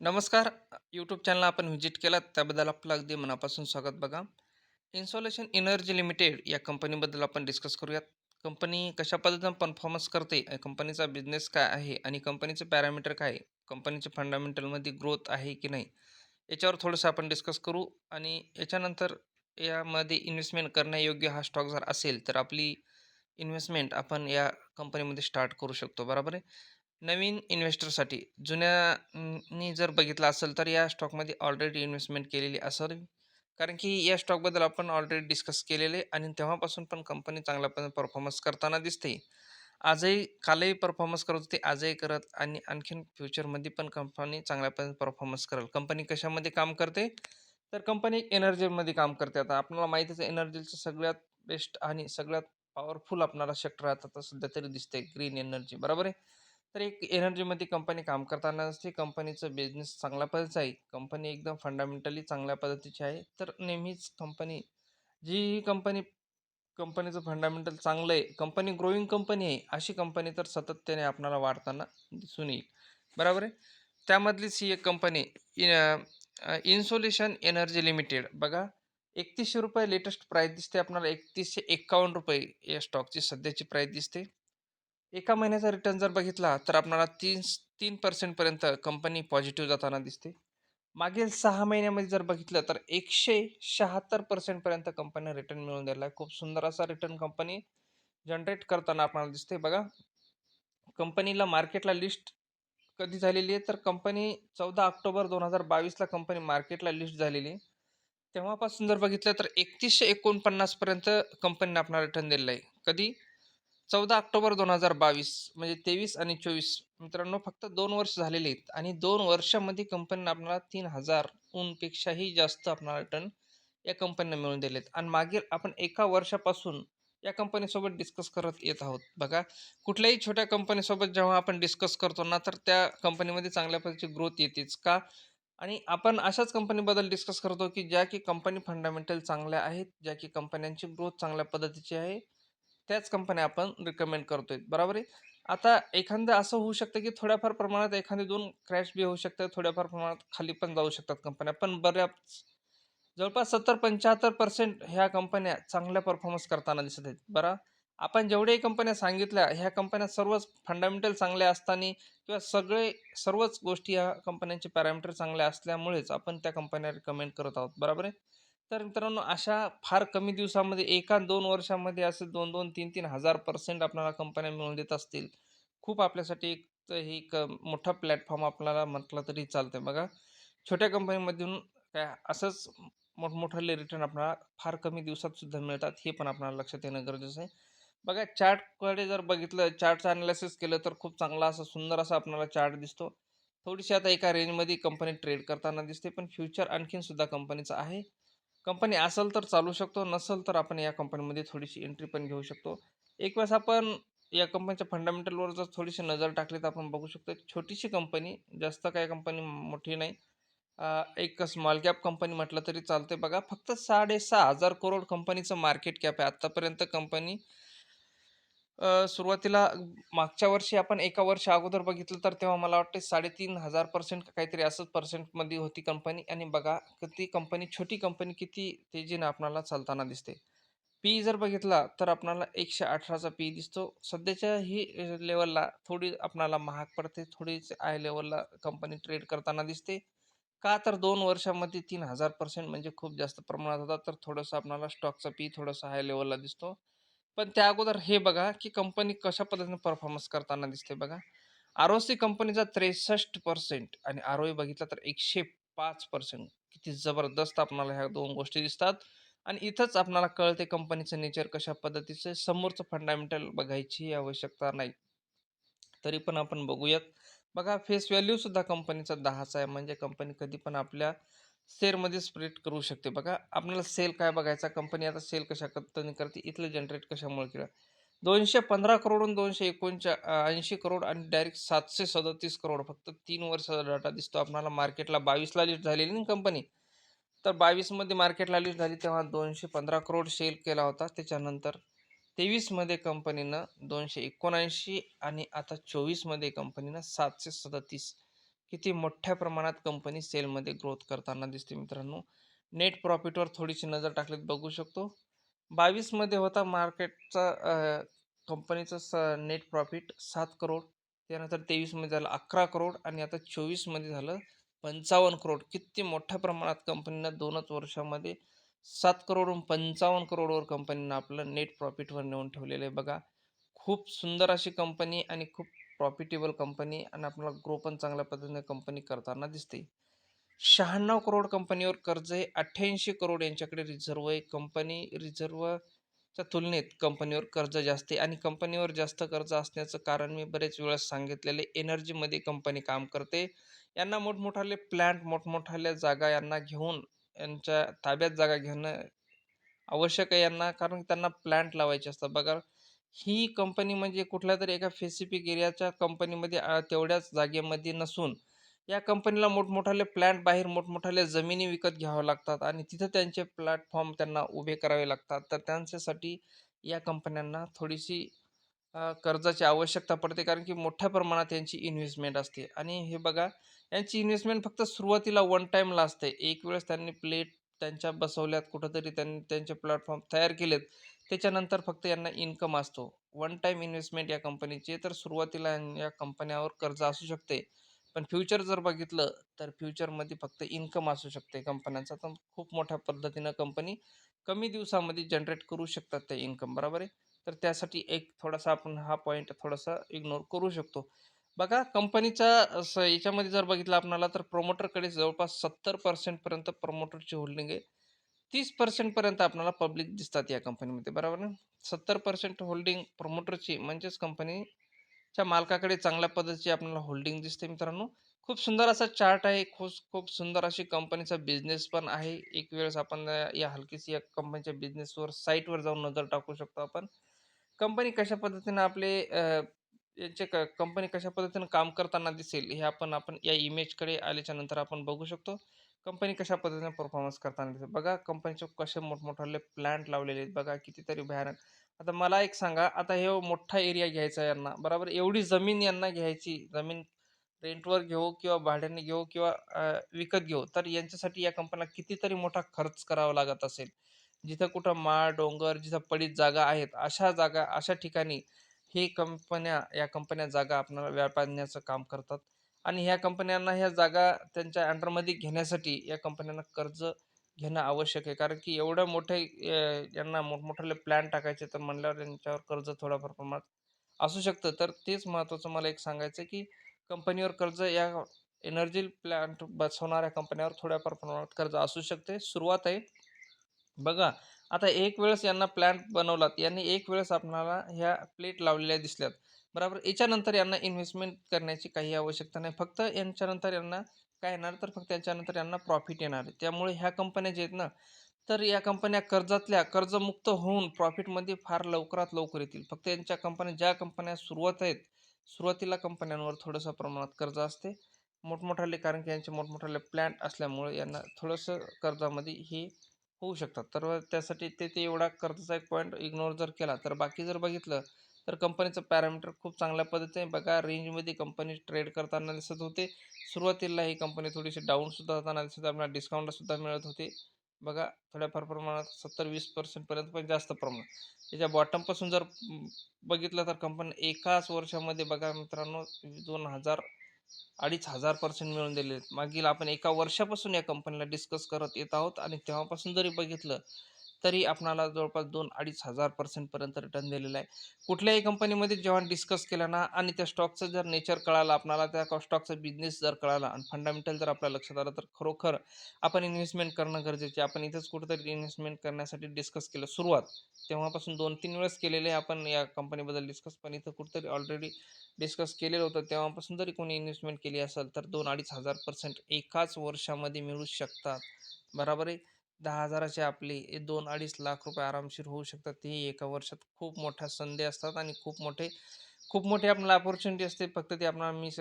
नमस्कार. YouTube channel आपण visit केला त्याबद्दल आपलं अगदी मनापासून स्वागत बघा. इन्सॉलेशन एनर्जी लिमिटेड या कंपनीबद्दल आपण डिस्कस करूयात. कंपनी कशा पद्धतीनं परफॉर्मन्स करते कंपनीचा बिझनेस काय आहे आणि कंपनीचे पॅरामीटर काय आहे? कंपनीचे फंडामेंटलमध्ये ग्रोथ आहे की नाही? याच्यावर थोडंसं आपण डिस्कस करू आणि याच्यानंतर यामध्ये इन्व्हेस्टमेंट करण्यायोग्य हा स्टॉक जर असेल तर आपली इन्व्हेस्टमेंट आपण या कंपनीमध्ये स्टार्ट करू शकतो. बरोबर आहे? नवीन इन्व्हेस्टरसाठी. जुन्या नी जर बघितलं असेल तर या स्टॉकमध्ये ऑलरेडी इन्व्हेस्टमेंट केलेली असावी. कारण की या स्टॉकबद्दल आपण ऑलरेडी डिस्कस केलेले आणि तेव्हापासून पण कंपनी चांगल्या परफॉर्मन्स करताना दिसते. आजही कालही परफॉर्मन्स करत होती आजही करत आणि आणखीन फ्युचरमध्ये पण कंपनी चांगल्या परफॉर्मन्स करेल. कंपनी कशामध्ये काम करते? तर कंपनी एनर्जीमध्ये काम करते. आता आपल्याला माहितीच आहे एनर्जीचं सगळ्यात बेस्ट आणि सगळ्यात पॉवरफुल आपल्याला सेक्टर आता सध्या तरी दिसते ग्रीन एनर्जी बरोबर आहे? तर एक एनर्जीमध्ये कंपनी काम करताना असते कंपनीचं बिझनेस चांगल्या पद्धतीचं आहे. कंपनी एकदम फंडामेंटली चांगल्या पद्धतीची आहे. तर नेहमीच कंपनी जी कंपनी कंपनीचं फंडामेंटल चांगलं आहे कंपनी ग्रोईंग कंपनी आहे अशी कंपनी तर सातत्याने आपणाला वाढताना दिसून येईल. बरोबर आहे? त्यामधलीच ही एक कंपनी इन्सोल्युशन एनर्जी लिमिटेड बघा एकतीसशे रुपये लेटेस्ट प्राईस दिसते आपल्याला एकतीसशे एक्कावन्न रुपये या स्टॉकची सध्याची प्राईस दिसते. एका महिन्याचा रिटर्न जर बघितला तर आपणाला तीन तीन पर्सेंटपर्यंत कंपनी पॉझिटिव्ह जाताना दिसते. मागील सहा महिन्यामध्ये जर बघितलं तर एकशे शहात्तर पर्सेंटपर्यंत कंपनी रिटर्न मिळून दिला आहे. खूप सुंदर असा रिटर्न कंपनी जनरेट करताना आपल्याला दिसते. बघा कंपनीला मार्केटला लिस्ट कधी झालेली आहे? तर कंपनी चौदा ऑक्टोबर दोन हजार बावीसला कंपनी मार्केटला लिस्ट झालेली आहे. तेव्हापासून जर बघितलं तर एकतीसशे एकोणपन्नासपर्यंत कंपनीने आपला रिटर्न दिलेला आहे. कधी? चौदा ऑक्टोबर दोन हजार बावीस म्हणजे तेवीस आणि चोवीस. मित्रांनो फक्त दोन वर्ष झालेले आहेत आणि दोन वर्षामध्ये कंपनीनं आपल्याला तीन हजार ऊनपेक्षाही जास्त आपणाला रिटर्न या कंपनीनं मिळून दिलेत. आणि मागील आपण एका वर्षापासून या कंपनीसोबत डिस्कस करत येत आहोत. बघा कुठल्याही छोट्या कंपनीसोबत जेव्हा आपण डिस्कस करतो ना तर त्या कंपनीमध्ये चांगल्या पद्धतीची ग्रोथ येतेच का? आणि आपण अशाच कंपनीबद्दल डिस्कस करतो की ज्या की कंपनी फंडामेंटल चांगल्या आहेत ज्या की कंपन्यांची ग्रोथ चांगल्या पद्धतीची आहे. त्याच कंपन्या आपण रिकमेंड करतोय. बरोबर आहे? आता एखादं असं होऊ शकतं की थोड्याफार प्रमाणात एखादी दोन क्रॅश बी होऊ शकतात थोड्याफार प्रमाणात खाली पण जाऊ शकतात कंपन्या पण बऱ्याच जवळपास सत्तर पंच्याहत्तर पर्सेंट ह्या कंपन्या चांगल्या परफॉर्मन्स करताना दिसत आहेत. बरं? आपण जेवढ्याही कंपन्या सांगितल्या ह्या कंपन्या सर्वच फंडामेंटल चांगल्या असताना किंवा सगळे सर्वच गोष्टी ह्या कंपन्यांचे पॅरामीटर चांगले असल्यामुळेच आपण त्या कंपन्या रिकमेंड करत आहोत. बरोबर आहे? तर मित्रांनो अशा फार कमी दिवसामध्ये एका दोन वर्षामध्ये असे दोन दोन तीन तीन हजार पर्सेंट आपल्याला कंपन्या मिळवून देत असतील. खूप आपल्यासाठी एक तर हे एक मोठा प्लॅटफॉर्म आपल्याला म्हटलं तरी चालतं बघा छोट्या कंपनीमधून काय असंच मोठमोठाले रिटर्न आपल्याला फार कमी दिवसात सुद्धा मिळतात हे पण आपल्याला लक्षात येणं गरजेचं आहे. बघा चार्टकडे जर बघितलं चार्टचं अनालिसिस केलं तर खूप चांगला असा सुंदर असा आपल्याला चार्ट दिसतो. थोडीशी आता एका रेंजमध्ये कंपनी ट्रेड करताना दिसते पण फ्युचर आणखीन सुद्धा कंपनीचं आहे. कंपनी असेल तर चालू शकतो नसेल तर आपण या कंपनीमध्ये थोडीशी एंट्री पण घेऊ शकतो. एक वेळेस आपण या कंपनीच्या फंडामेंटलवर जर थोडीशी नजर टाकली तर आपण बघू शकतो छोटीशी कंपनी जास्त काय कंपनी मोठी नाही. एक स्मॉल कॅप कंपनी म्हटलं तरी चालते बघा. फक्त साडेसहा हजार करोड कंपनीचं मार्केट कॅप आहे. आत्तापर्यंत कंपनी सुरुवातीला मागच्या वर्षी आपण एका वर्षा अगोदर बघितलं तर तेव्हा मला वाटते साडेतीन हजार पर्सेंट काहीतरी असंच पर्सेंटमध्ये होती कंपनी आणि बघा ती कंपनी छोटी कंपनी किती तेजीनं आपणाला चालताना दिसते. पी जर बघितला तर आपणाला एकशे अठराचा पी दिसतो. सध्याच्या ही लेवलला थोडी आपणाला महाग पडते. थोडीच आय लेवलला कंपनी ट्रेड करताना दिसते. का तर दोन वर्षामध्ये तीन हजार पर्सेंट म्हणजे खूप जास्त प्रमाणात होता तर थोडंसं आपणाला स्टॉकचा पी थोडासा हाय लेवलला दिसतो. पण त्या अगोदर हे बघा की कंपनी कशा पद्धतीने परफॉर्मन्स करताना दिसते बघा. आर ओ सी कंपनीचा त्रेसष्ट पर्सेंट आणि आर ओ बघितला तर एकशे पाच पर्सेंट. किती जबरदस्त आपणाला ह्या दोन गोष्टी दिसतात. आणि इथंच आपणाला कळते कंपनीचं नेचर कशा पद्धतीचं समोरचं फंडामेंटल बघायची आवश्यकता नाही. तरी पण आपण बघूयात. बघा फेस व्हॅल्यू सुद्धा कंपनीचा दहाचा आहे. म्हणजे कंपनी कधी पण आपल्या सेलमध्ये स्प्रेड करू शकते. बघा आपल्याला सेल काय बघायचा? कंपनी आता सेल कशा पद्धतीने करते? इथलं जनरेट कशामुळे केलं? दोनशे पंधरा करोडून दोनशे एकोणच्या ऐंशी करोड आणि डायरेक्ट सातशे सदतीस करोड. फक्त तीन वर्षाचा डाटा दिसतो आपल्याला. मार्केटला बावीसला लिस्ट झालेली ना कंपनी तर बावीसमध्ये मार्केटला लिस्ट झाली तेव्हा दोनशे पंधरा करोड सेल केला होता. त्याच्यानंतर तेवीसमध्ये कंपनीनं दोनशे एकोणऐंशी आणि आता चोवीसमध्ये कंपनीनं सातशे सदतीस किती मोठ्या प्रमाणात कंपनी सेलमध्ये ग्रोथ करताना दिसते मित्रांनो. नेट प्रॉफिटवर थोडीशी नजर टाकलीत बघू शकतो. बावीसमध्ये होता मार्केटचा कंपनीचं स नेट प्रॉफिट सात करोड त्यानंतर तेवीसमध्ये झालं अकरा करोड आणि आता चोवीसमध्ये झालं पंचावन्न करोड किती मोठ्या प्रमाणात कंपनीनं दोनच वर्षामध्ये सात करोडहून पंचावन्न करोडवर कंपनीनं आपलं नेट प्रॉफिटवर नेऊन ठेवलेलं आहे बघा. खूप सुंदर अशी कंपनी आणि खूप प्रॉफिटेबल कंपनी आणि आपल्याला ग्रो पण चांगल्या पद्धतीने कंपनी करताना दिसते. शहाण्णव करोड कंपनीवर कर्ज आहे अठ्ठ्याऐंशी करोड यांच्याकडे रिझर्व आहे. कंपनी रिझर्वच्या तुलनेत कंपनीवर कर्ज जास्त आहे. आणि कंपनीवर जास्त कर्ज असण्याचं कारण मी बरेच वेळा सांगितलेले एनर्जीमध्ये कंपनी काम करते. यांना मोठमोठाले प्लॅन्ट मोठमोठाल्या जागा यांना घेऊन यांच्या ताब्यात जागा घेणं आवश्यक आहे यांना. कारण त्यांना प्लॅन्ट लावायचे असतात. बघा ही कंपनी म्हणजे कुठल्या तरी एका स्पेसिफिक एरियाच्या कंपनीमध्ये अ, तेवढ्याच जागेमध्ये नसून या कंपनीला मोठमोठाले प्लॅन्ट बाहेर मोठमोठाल्या जमिनी विकत घ्याव्या लागतात आणि तिथं त्यांचे प्लॅटफॉर्म त्यांना उभे करावे लागतात. तर त्यांच्यासाठी या कंपन्यांना थोडीशी अ, कर्जाची आवश्यकता पडते कारण की मोठ्या प्रमाणात यांची इन्व्हेस्टमेंट असते. आणि हे बघा यांची इन्व्हेस्टमेंट फक्त सुरुवातीला वन टाईमला असते. एक वेळेस त्यांनी प्लेट त्यांच्या बसवल्यात कुठंतरी त्यांनी त्यांचे प्लॅटफॉर्म तयार केलेत. त्याच्यानंतर फक्त यांना इन्कम असतो. वन टाईम इन्व्हेस्टमेंट या कंपनीची तर सुरुवातीला या कंपन्यावर कर्ज असू शकते. पण फ्युचर जर बघितलं तर फ्युचरमध्ये फक्त इन्कम असू शकते कंपन्यांचा. तर खूप मोठ्या पद्धतीनं कंपनी कमी दिवसामध्ये जनरेट करू शकतात ते इन्कम बरोबर आहे? तर त्यासाठी एक थोडासा आपण हा पॉईंट थोडासा इग्नोर करू शकतो. बघा कंपनीचा असं याच्यामध्ये जर बघितलं आपणाला तर प्रमोटरकडे जवळपास सत्तर पर्सेंटपर्यंत प्रमोटरची होल्डिंग आहे. तीस पर्सेंटपर्यंत आपल्याला पब्लिक दिसतात या कंपनीमध्ये बरोबर ना? सत्तर पर्सेंट होल्डिंग प्रमोटरची म्हणजेच कंपनीच्या मालकाकडे चांगल्या पद्धतीची आपल्याला होल्डिंग दिसते मित्रांनो. खूप सुंदर असा चार्ट आहे खूप खूप सुंदर अशी कंपनीचा बिझनेस पण आहे. एक वेळेस आपण या हलकीशी या कंपनीच्या बिझनेसवर साईटवर जाऊन नजर टाकू शकतो आपण. कंपनी कशा पद्धतीनं आपले यांचे क कंपनी कशा पद्धतीनं काम करताना दिसेल हे आपण आपण या इमेजकडे आल्याच्यानंतर आपण बघू शकतो. कंपनी कशा पद्धतीने परफॉर्मन्स करताना दिसेल बघा कंपनीचे कसे मोठमोठाले प्लांट लावलेले आहेत. बघा कितीतरी भयानक. आता मला एक सांगा आता हे मोठा एरिया घ्यायचा यांना बरोबर? एवढी जमीन यांना घ्यायची जमीन रेंटवर घेऊ किंवा भाड्याने घेऊ किंवा विकत घेऊ तर यांच्यासाठी या कंपनीला कितीतरी मोठा खर्च करावा लागत असेल? जिथं कुठं माळ डोंगर जिथं पडीत जागा आहेत अशा जागा अशा ठिकाणी हे कंपन्या या कंपन्या जागा आपल्याला व्यापारण्याचं काम करतात? आणि ह्या कंपन्यांना ह्या जागा त्यांच्या अंडरमध्ये घेण्यासाठी या कंपन्यांना कर्ज घेणं आवश्यक आहे. कारण की एवढं मोठे यांना मोठमोठाले प्लॅन टाकायचे तर म्हणल्यावर त्यांच्यावर कर्ज थोड्याफार प्रमाणात असू शकतं. तर तेच महत्त्वाचं मला एक सांगायचं आहे की कंपनीवर कर्ज या एनर्जी प्लॅन्ट बसवणाऱ्या कंपन्यावर थोड्याफार प्रमाणात कर्ज असू शकते. सुरुवात आहे. बघा आता एक वेळेस यांना प्लॅन्ट बनवलात यांनी एक वेळेस आपणाला ह्या प्लेट लावलेल्या दिसल्यात. बरोबर? याच्यानंतर यांना इन्व्हेस्टमेंट करण्याची काही आवश्यकता नाही. फक्त यांच्यानंतर यांना काय येणार? तर फक्त याच्यानंतर यांना प्रॉफिट येणार आहे. त्यामुळे ह्या कंपन्या जे आहेत ना तर या कंपन्या कर्जातल्या कर्जमुक्त होऊन प्रॉफिटमध्ये फार लवकरात लवकर येतील. फक्त यांच्या कंपन्या ज्या कंपन्या सुरुवात आहेत सुरुवातीला कंपन्यांवर थोडंसं प्रमाणात कर्ज असते. मोठमोठाले कारण की यांचे मोठमोठाले प्लॅन्ट असल्यामुळे यांना थोडंसं कर्जामध्ये हे होऊ शकतात. तर त्यासाठी ते ते एवढा कर्जाचा एक पॉईंट इग्नोर जर केला तर बाकी जर बघितलं तर कंपनीचं पॅरामीटर खूप चांगल्या पद्धतीने बघा रेंजमध्ये कंपनी ट्रेड करताना दिसत होते. सुरुवातीला ही कंपनी थोडीशी डाऊनसुद्धा होताना दिसत आपल्याला डिस्काउंटसुद्धा मिळत होते. बघा थोड्याफार प्रमाणात सत्तर वीस पर्सेंटपर्यंत पण जास्त प्रमाणात. त्याच्या बॉटमपासून जर बघितलं तर कंपनी एकाच वर्षामध्ये बघा मित्रांनो दोन हजार अडीच हजार पर्सेंट मिळून दिले मागील आपण एका वर्षापासून या कंपनीला डिस्कस करत येत आहोत आणि तेव्हापासून जरी बघितलं तरी आपणाला जवळपास दोन अडीच हजार पर्सेंटपर्यंत रिटर्न दिलेला आहे. कुठल्याही कंपनीमध्ये जेव्हा डिस्कस केलं ना आणि त्या स्टॉकचं जर नेचर कळालं आपणाला त्या स्टॉकचा बिझनेस जर कळाला आणि फंडामेंटल जर आपल्या लक्षात आलं तर खरोखर आपण इन्व्हेस्टमेंट करणं गरजेचे आहे. आपण इथंच कुठेतरी इन्व्हेस्टमेंट करण्यासाठी डिस्कस केलं सुरुवात. तेव्हापासून दोन तीन वेळेस केलेले आहे आपण या कंपनीबद्दल डिस्कस पण इथं कुठेतरी ऑलरेडी डिस्कस केलेलं होतं. तेव्हापासून जरी कोणी इन्व्हेस्टमेंट केली असेल तर दोन अडीच हजार पर्सेंट एकाच वर्षामध्ये मिळू शकतात. बरोबर आहे? दहा हजाराचे आपले दोन अडीच लाख रुपये आरामशीर होऊ शकतात ते एका वर्षात खूप मोठ्या संधी असतात आणि खूप मोठे खूप मोठी आपल्याला अपॉर्च्युनिटी असते. फक्त ते आपल्याला मी स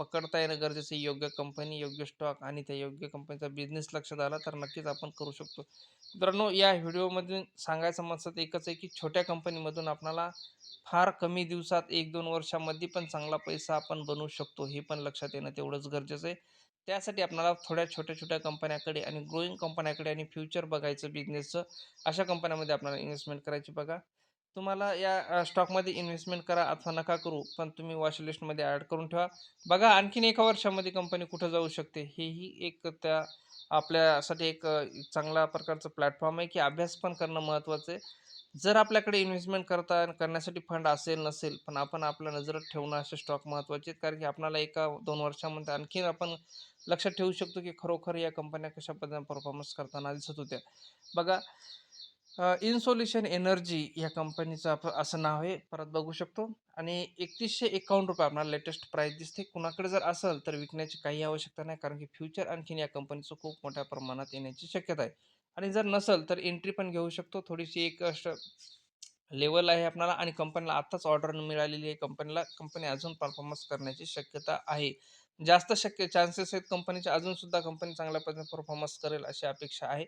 पकडता येणं गरजेचं आहे. योग्य कंपनी, योग्य स्टॉक आणि त्या योग्य कंपनीचा बिझनेस लक्षात आला तर नक्कीच आपण करू शकतो. मित्रांनो या व्हिडिओमधून सांगायचं मकसद एकच आहे, की छोट्या कंपनीमधून आपणाला फार कमी दिवसात 1-2 वर्षामध्ये पण चांगला पैसा आपण बनवू शकतो. हे पण लक्षात येणं तेवढंच गरजेचं आहे. त्यासाठी आपल्याला थोड्या छोट्या-छोट्या कंपन्याकडे आणि ग्रोइंग कंपन्याकडे आणि फ्युचर बघायचं बिझनेसचं. अशा कंपन्यामध्ये आपल्याला इन्व्हेस्टमेंट करायची बघा. तुम्हाला या स्टॉकमध्ये इन्व्हेस्टमेंट करा अथवा नका करू, पण तुम्ही वॉशलिस्टमध्ये ॲड करून ठेवा. बघा आणखीन एका वर्षामध्ये कंपनी कुठं जाऊ शकते, हेही एक त्या आपल्यासाठी एक चांगला प्रकारचं प्लॅटफॉर्म आहे, की अभ्यास पण करणं महत्त्वाचं आहे. जर आपल्याकडे इन्व्हेस्टमेंट करता करण्यासाठी फंड असेल नसेल, पण आपण आपल्या नजरात ठेवणं असे स्टॉक महत्त्वाचे आहेत. कारण की आपल्याला 1-2 वर्षामध्ये आणखीन आपण लक्षात ठेवू शकतो, की खरोखर या कंपन्या कशा पद्धतीने परफॉर्मन्स करताना दिसत होत्या. बघा इन्सोल्युशन एनर्जी या कंपनीचं आपण असं नाव आहे. परत बघू शकतो आणि ₹3151 आपल्याला लेटेस्ट प्राईस दिसते. कुणाकडे जर असेल तर विकण्याची काही आवश्यकता नाही. कारण की फ्युचर आणखीन या कंपनीचं खूप मोठ्या प्रमाणात येण्याची शक्यता आहे. आणि जर नसेल तर एंट्री पण घेऊ शकतो. थोडीशी एक अष्ट लेवल आहे आपणाला आणि कंपनीला आत्ताच ऑर्डर मिळालेली आहे कंपनीला. कंपनी अजून परफॉर्मन्स करण्याची शक्यता आहे. जास्त शक्य चान्सेस आहेत कंपनीचे अजूनसुद्धा कंपनी चांगल्या पद्धतीने परफॉर्मन्स करेल अशी अपेक्षा आहे.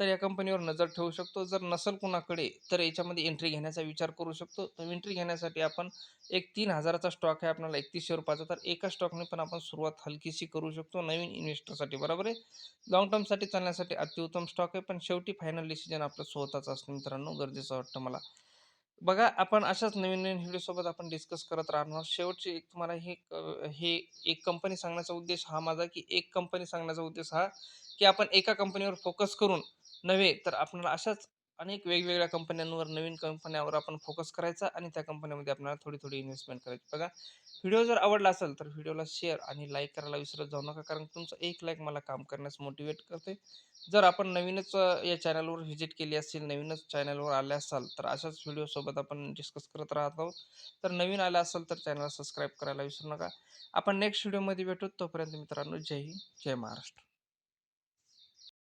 तर या कंपनीवर नजर ठेवू शकतो. जर नसेल कुणाकडे तर याच्यामध्ये एंट्री घेण्याचा विचार करू शकतो. तर एंट्री घेण्यासाठी आपण एक तीन हजाराचा स्टॉक आहे आपल्याला ₹3100 तर एका स्टॉकने पण आपण सुरुवात हलकीशी करू शकतो नवीन इन्व्हेस्टरसाठी बरोबर आहे. लॉंग टर्मसाठी चालण्यासाठी अतिउत्तम स्टॉक आहे. पण शेवटी फायनल डिसिजन आपलं स्वतःचं असतं मित्रांनो, गरजेचं वाटतं मला. बघा आपण अशाच नवीन-नवीन व्हिडिओसोबत आपण डिस्कस करत राहणार. शेवटची एक तुम्हाला हे हे एक कंपनी सांगण्याचा उद्देश हा माझा, की एक कंपनी सांगण्याचा उद्देश हा, की आपण एका कंपनीवर फोकस करून नव्हे, तर आपल्याला अशाच अनेक वेगवेगळ्या कंपन्यांवर, नवीन कंपन्यावर आपण फोकस करायचा आणि त्या कंपन्यामध्ये आपल्याला थोडी-थोडी इन्व्हेस्टमेंट करायची. बघा व्हिडिओ जर आवडला असेल तर व्हिडिओला शेअर आणि लाईक करायला विसरत जाऊ नका. कारण तुमचं एक लाईक मला काम करण्यास मोटिवेट करते. जर आपण नवीनच या चॅनलवर व्हिजिट केली असेल, नवीनच चॅनलवर आले असाल, तर अशाच व्हिडिओसोबत आपण डिस्कस करत राहत आहोत. तर नवीन आला असाल तर चॅनलला सबस्क्राईब करायला विसरू नका. आपण नेक्स्ट व्हिडिओमध्ये भेटू. तोपर्यंत मित्रांनो जय हिंद, जय महाराष्ट्र.